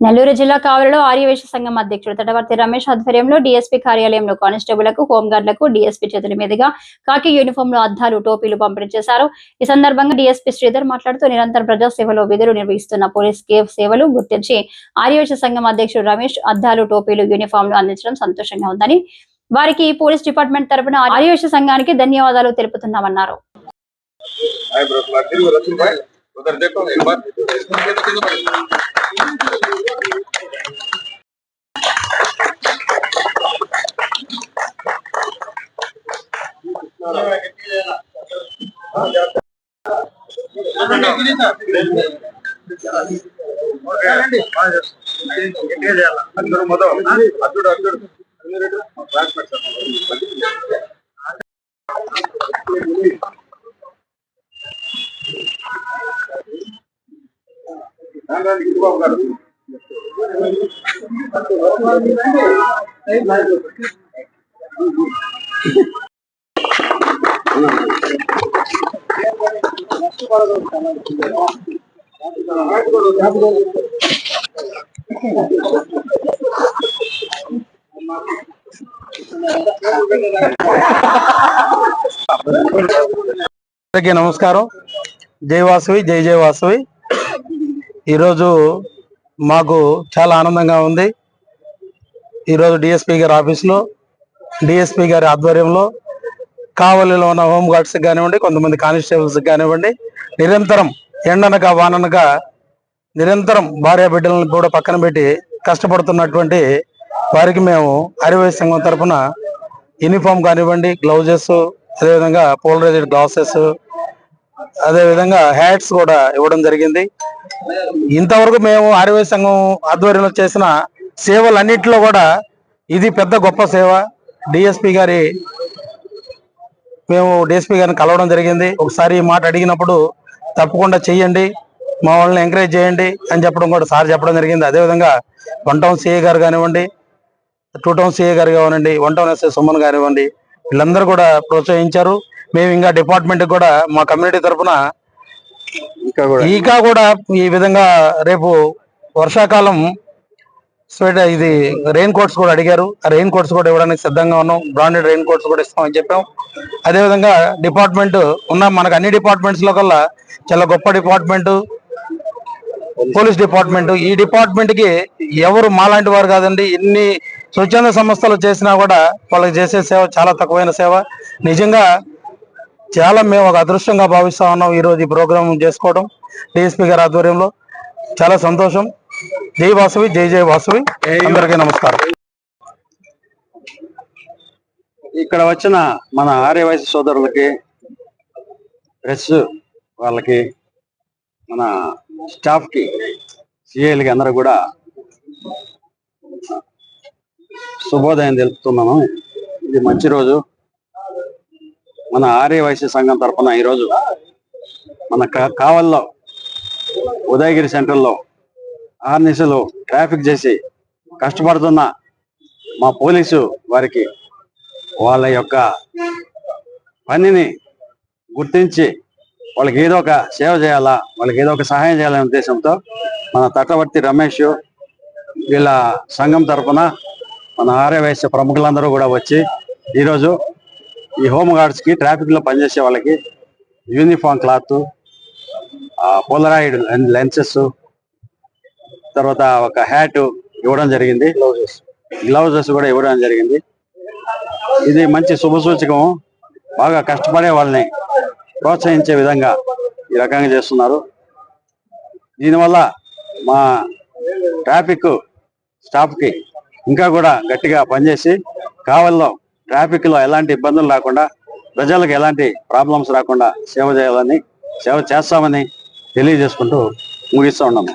నెల్లూరు జిల్లా కావలిలో ఆర్యవేశ సంఘం అధ్యక్షుడు తటవర్తి రమేష్ ఆధ్వర్యంలో డీఎస్పీ కార్యాలయంలో కానిస్టేబుళ్ళకు హోంగార్డులకు డీఎస్పీ చేతుల మీదుగా కాకి యూనిఫామ్లో అద్దాలు టోపీలు పంపిణీ చేశారు. ఈ సందర్భంగా డీఎస్పీ శ్రీధర్ మాట్లాడుతూ నిరంతర ప్రజా సేవలో విధులు నిర్వహిస్తున్న పోలీస్ కేఫ్ సేవలు గుర్తించి ఆర్యవేశ సంఘం అధ్యక్షుడు రమేష్ అద్దాలు టోపీలు యూనిఫామ్లు అందించడం సంతోషంగా ఉందని వారికి పోలీస్ డిపార్ట్మెంట్ తరపున ఆర్యవేశ సంఘానికి ధన్యవాదాలు తెలుపుతున్నామన్నారు. అందరూ మొదలు అద్దుడు అద్దుడు బాబు గారు అందరికీ నమస్కారం. జై వాసవి జై జయ వాసవి. ఈరోజు మాకు చాలా ఆనందంగా ఉంది. ఈరోజు డిఎస్పి గారి ఆఫీస్లో డిఎస్పి గారి ఆధ్వర్యంలో కావలిలో ఉన్న హోమ్ కానివ్వండి కొంతమంది కానిస్టేబుల్స్ కానివ్వండి నిరంతరం ఎండనక వాననక నిరంతరం భార్య బిడ్డలను కూడా పక్కన పెట్టి కష్టపడుతున్నటువంటి వారికి మేము అరివై సంఘం తరపున యూనిఫామ్ కానివ్వండి గ్లౌజెస్ అదేవిధంగా పోలరైజ్డ్ గ్లాసెస్ అదేవిధంగా హ్యాట్స్ కూడా ఇవ్వడం జరిగింది. ఇంతవరకు మేము ఆర్యవై సంఘం ఆధ్వర్యంలో చేసిన సేవలన్నింటిలో కూడా ఇది పెద్ద గొప్ప సేవ. డిఎస్పి గారి మేము డిఎస్పి గారిని కలవడం జరిగింది. ఒకసారి ఈ మాట అడిగినప్పుడు తప్పకుండా చెయ్యండి మా వాళ్ళని ఎంకరేజ్ చేయండి అని చెప్పడం కూడా సార్ చెప్పడం జరిగింది. అదేవిధంగా వన్ టౌన్ సిఏ గారు కానివ్వండి టూ టౌన్ సిఏ గారు కానివ్వండి వన్ టౌన్ ఎస్ఐ సుమన్ కానివ్వండి వీళ్ళందరూ కూడా ప్రోత్సహించారు. మేము ఇంకా డిపార్ట్మెంట్ కూడా మా కమ్యూనిటీ తరఫున ఇంకా కూడా ఈ విధంగా రేపు వర్షాకాలం స్వెటర్ ఇది రెయిన్ కోట్స్ కూడా అడిగారు. ఆ రెయిన్ కోట్స్ కూడా ఇవ్వడానికి సిద్ధంగా ఉన్నాం. బ్రాండెడ్ రెయిన్ కోట్స్ కూడా ఇస్తామని చెప్పాం. అదేవిధంగా డిపార్ట్మెంట్ ఉన్న మనకు అన్ని డిపార్ట్మెంట్స్లో కల్లా చాలా గొప్ప డిపార్ట్మెంట్ పోలీస్ డిపార్ట్మెంట్ ఈ డిపార్ట్మెంట్కి ఎవరు మాలాంటి వారు కాదండి. ఎన్ని స్వచ్ఛంద సంస్థలు చేసినా కూడా వాళ్ళకి చేసే సేవ చాలా తక్కువైన సేవ. నిజంగా చాలా మేము ఒక అదృష్టంగా భావిస్తా ఉన్నాం ఈ రోజు ఈ ప్రోగ్రాం చేసుకోవడం. డిఎస్పీ గారి ఆధ్వర్యంలో. చాలా సంతోషం. జై వాసవి జై జై వాసవి. అందరికీ నమస్కారం. ఇక్కడ వచ్చిన మన ఆర్యవైశ్య సోదరులకి ప్రెస్ వాళ్ళకి మన స్టాఫ్కి సిఐలకి అందరూ కూడా శుభోదయం తెలుపుతున్నాను. ఇది మంచి రోజు. మన ఆర్యవైశ్య సంఘం తరఫున ఈరోజు మన కా- కావల్లో ఉదయగిరి సెంటర్లో ఆర్నిసలు ట్రాఫిక్ చేసి కష్టపడుతున్న మా పోలీసు వారికి వాళ్ళ యొక్క పనిని గుర్తించి వాళ్ళకి ఏదో ఒక సేవ చేయాలా వాళ్ళకి ఏదో ఒక సహాయం చేయాలనే ఉద్దేశంతో మన తటవర్తి రమేష్ వీళ్ళ సంఘం తరపున మన ఆర్యవైశ్య ప్రముఖులందరూ కూడా వచ్చి ఈరోజు ఈ హోమ్ గార్డ్స్కి ట్రాఫిక్లో పనిచేసే వాళ్ళకి యూనిఫామ్ క్లాత్ పోలరాయిడ్ లెన్సెస్ తర్వాత ఒక హ్యాట్ ఇవ్వడం జరిగింది. గ్లౌజెస్ కూడా ఇవ్వడం జరిగింది. ఇది మంచి శుభ సూచకం. బాగా కష్టపడే వాళ్ళని ప్రోత్సహించే విధంగా ఈ రకంగా చేస్తున్నారు. దీనివల్ల మా ట్రాఫిక్ స్టాఫ్కి ఇంకా కూడా గట్టిగా పనిచేసి కావల్లో ట్రాఫిక్లో ఎలాంటి ఇబ్బందులు రాకుండా ప్రజలకు ఎలాంటి ప్రాబ్లమ్స్ రాకుండా సేవ చేయాలని సేవ చేస్తామని తెలియజేసుకుంటూ ముగిస్తూ ఉన్నాము.